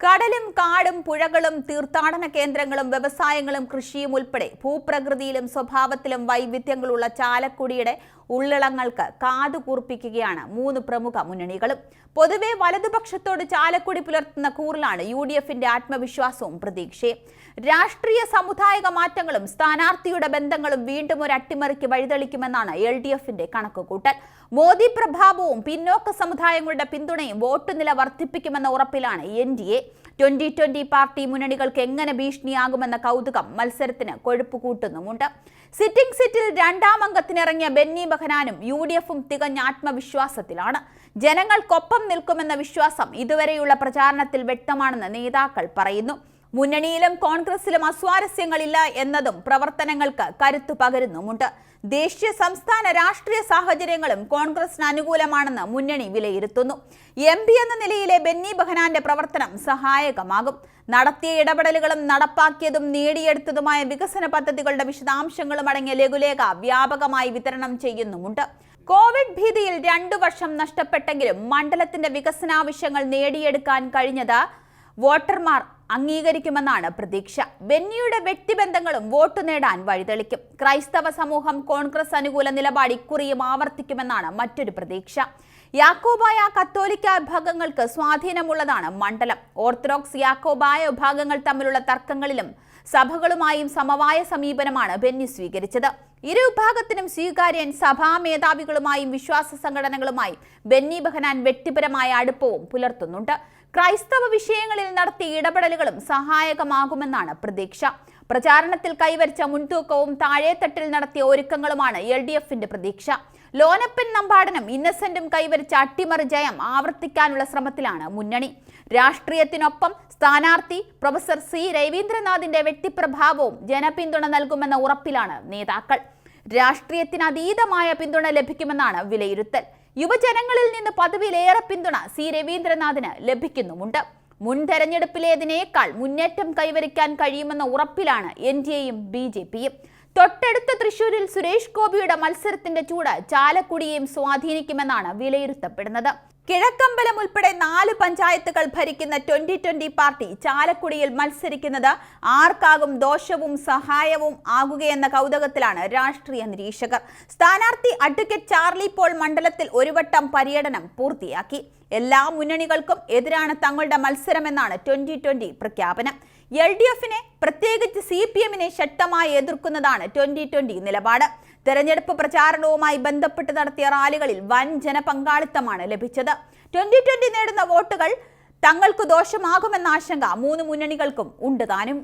കടലും കാടും പുഴകളും തീർത്ഥാടന കേന്ദ്രങ്ങളും വ്യവസായങ്ങളും കൃഷിയും ഉൾപ്പെടെ ഭൂപ്രകൃതിയിലും സ്വഭാവത്തിലും വൈവിധ്യങ്ങളുള്ള ചാലക്കുടിയുടെ ഉള്ളിളങ്ങൾക്ക് കാതുകൂർപ്പിക്കുകയാണ് മൂന്ന് പ്രമുഖ മുന്നണികളും. പൊതുവെ വലതുപക്ഷത്തോട് ചാലക്കുടി പുലർത്തുന്ന കൂറിലാണ് യു ഡി എഫിന്റെ ആത്മവിശ്വാസവും പ്രതീക്ഷയും. രാഷ്ട്രീയ സമുദായിക മാറ്റങ്ങളും സ്ഥാനാർത്ഥിയുടെ ബന്ധങ്ങളും വീണ്ടും ഒരു അട്ടിമറിക്ക് വഴിതെളിക്കുമെന്നാണ് എൽ ഡി എഫിന്റെ കണക്കുകൂട്ടൽ. മോദി പ്രഭാവവും പിന്നോക്ക സമുദായങ്ങളുടെ പിന്തുണയും വോട്ടുനില വർദ്ധിപ്പിക്കുമെന്ന ഉറപ്പിലാണ് N D A twenty twenty party മുന്നണികൾക്ക് എങ്ങനെ ഭീഷണിയാകുമെന്ന കൗതുകം മത്സരത്തിന് കൊഴുപ്പ് കൂട്ടുന്നുമുണ്ട് സിറ്റിംഗ് സീറ്റിൽ രണ്ടാം അംഗത്തിനിറങ്ങിയ ബെന്നി ബഹനാനും യു ഡി എഫും തികഞ്ഞ ആത്മവിശ്വാസത്തിലാണ്. ജനങ്ങൾക്കൊപ്പം നിൽക്കുമെന്ന വിശ്വാസം ഇതുവരെയുള്ള പ്രചാരണത്തിൽ വ്യക്തമാണെന്ന് നേതാക്കൾ പറയുന്നു. മുന്നണിയിലും കോൺഗ്രസിലും അസ്വാരസ്യങ്ങളില്ല എന്നതും പ്രവർത്തനങ്ങൾക്ക് കരുത്തു പകരുന്നുമുണ്ട്. ദേശീയ സംസ്ഥാന രാഷ്ട്രീയ സാഹചര്യങ്ങളും കോൺഗ്രസിന് അനുകൂലമാണെന്ന് മുന്നണി വിലയിരുത്തുന്നു. എം പി എന്ന നിലയിലെ ബെന്നി ബഹനാന്റെ പ്രവർത്തനം സഹായകമാകും. നടത്തിയ ഇടപെടലുകളും നടപ്പാക്കിയതും നേടിയെടുത്തതുമായ വികസന പദ്ധതികളുടെ വിശദാംശങ്ങളും അടങ്ങിയ ലഘുലേഖ വ്യാപകമായി വിതരണം ചെയ്യുന്നുമുണ്ട്. കോവിഡ് ഭീതിയിൽ രണ്ടു വർഷം നഷ്ടപ്പെട്ടെങ്കിലും മണ്ഡലത്തിന്റെ വികസനാവശ്യങ്ങൾ നേടിയെടുക്കാൻ കഴിഞ്ഞത് വോട്ടർമാർ അംഗീകരിക്കുമെന്നാണ് പ്രതീക്ഷ. ബെന്നിയുടെ വ്യക്തിബന്ധങ്ങളും വോട്ട് നേടാൻ വഴിതെളിക്കും. ക്രൈസ്തവ സമൂഹം കോൺഗ്രസ് അനുകൂല നിലപാട് ഇക്കുറിയും ആവർത്തിക്കുമെന്നാണ് മറ്റൊരു പ്രതീക്ഷ. യാക്കോബായ കത്തോലിക്ക വിഭാഗങ്ങൾക്ക് സ്വാധീനമുള്ളതാണ് മണ്ഡലം. ഓർത്തഡോക്സ് യാക്കോബായ വിഭാഗങ്ങൾ തമ്മിലുള്ള തർക്കങ്ങളിലും സഭകളുമായും സമവായ സമീപനമാണ് ബെന്നി സ്വീകരിച്ചത്. ഇരു വിഭാഗത്തിനും സ്വീകാര്യൻ സഭാ മേധാവികളുമായും വിശ്വാസ സംഘടനകളുമായും ബെന്നി ബഹനാൻ വ്യക്തിപരമായ അടുപ്പവും പുലർത്തുന്നുണ്ട്. ക്രൈസ്തവ വിഷയങ്ങളിൽ നടത്തിയ ഇടപെടലുകളും സഹായകമാകുമെന്നാണ് പ്രതീക്ഷ. പ്രചാരണത്തിൽ കൈവരിച്ച മുൻതൂക്കവും താഴേത്തട്ടിൽ നടത്തിയ ഒരുക്കങ്ങളുമാണ് എൽ ഡി എഫിന്റെ പ്രതീക്ഷ. ലോനപ്പൻ നമ്പാടനും ഇന്നസെന്റും കൈവരിച്ച അട്ടിമറി ജയം ആവർത്തിക്കാനുള്ള ശ്രമത്തിലാണ് മുന്നണി. രാഷ്ട്രീയത്തിനൊപ്പം സ്ഥാനാർത്ഥി പ്രൊഫസർ സി രവീന്ദ്രനാഥിന്റെ വ്യക്തിപ്രഭാവവും ജനപിന്തുണ നൽകുമെന്ന ഉറപ്പിലാണ് നേതാക്കൾ. രാഷ്ട്രീയത്തിന് അതീതമായ പിന്തുണ ലഭിക്കുമെന്നാണ് വിലയിരുത്തൽ. യുവജനങ്ങളിൽ നിന്ന് പദവിയിലേറെ പിന്തുണ സി രവീന്ദ്രനാഥിന് ലഭിക്കുന്നുമുണ്ട്. മുൻ തെരഞ്ഞെടുപ്പിലേതിനേക്കാൾ മുന്നേറ്റം കൈവരിക്കാൻ കഴിയുമെന്ന ഉറപ്പിലാണ് എൻ ഡി എയും ബി ജെ പിയും. തൊട്ടടുത്ത തൃശൂരിൽ സുരേഷ് ഗോപിയുടെ മത്സരത്തിന്റെ ചൂട് ചാലക്കുടിയെയും സ്വാധീനിക്കുമെന്നാണ് വിലയിരുത്തപ്പെടുന്നത്. കിഴക്കമ്പലം ഉൾപ്പെടെ നാല് പഞ്ചായത്തുകൾ ഭരിക്കുന്ന ട്വന്റി ട്വന്റി പാർട്ടി ചാലക്കുടിയിൽ മത്സരിക്കുന്നത് ആർക്കാകും ദോഷവും സഹായവും ആകുകയെന്ന കൗതുകത്തിലാണ് രാഷ്ട്രീയ നിരീക്ഷകർ. സ്ഥാനാർത്ഥി അഡ്വക്കേറ്റ് ചാർലി പോൾ മണ്ഡലത്തിൽ ഒരു വട്ടം പര്യടനം പൂർത്തിയാക്കി. എല്ലാ മുന്നണികൾക്കും എതിരാണ് തങ്ങളുടെ മത്സരമെന്നാണ് ട്വന്റി ട്വന്റി പ്രഖ്യാപനം. എൽ ഡി എഫിനെ പ്രത്യേകിച്ച് സി പി എമ്മിനെ ശക്തമായി എതിർക്കുന്നതാണ് ട്വന്റി ട്വന്റി നിലപാട്. തെരഞ്ഞെടുപ്പ് പ്രചാരണവുമായി ബന്ധപ്പെട്ട് നടത്തിയ റാലികളിൽ വൻ ജനപങ്കാളിത്തമാണ് ലഭിച്ചത്. ട്വന്റി ട്വന്റി നേടുന്ന വോട്ടുകൾ തങ്ങൾക്ക് ദോഷമാകുമെന്ന ആശങ്ക മൂന്ന് മുന്നണികൾക്കും ഉണ്ട് താനും.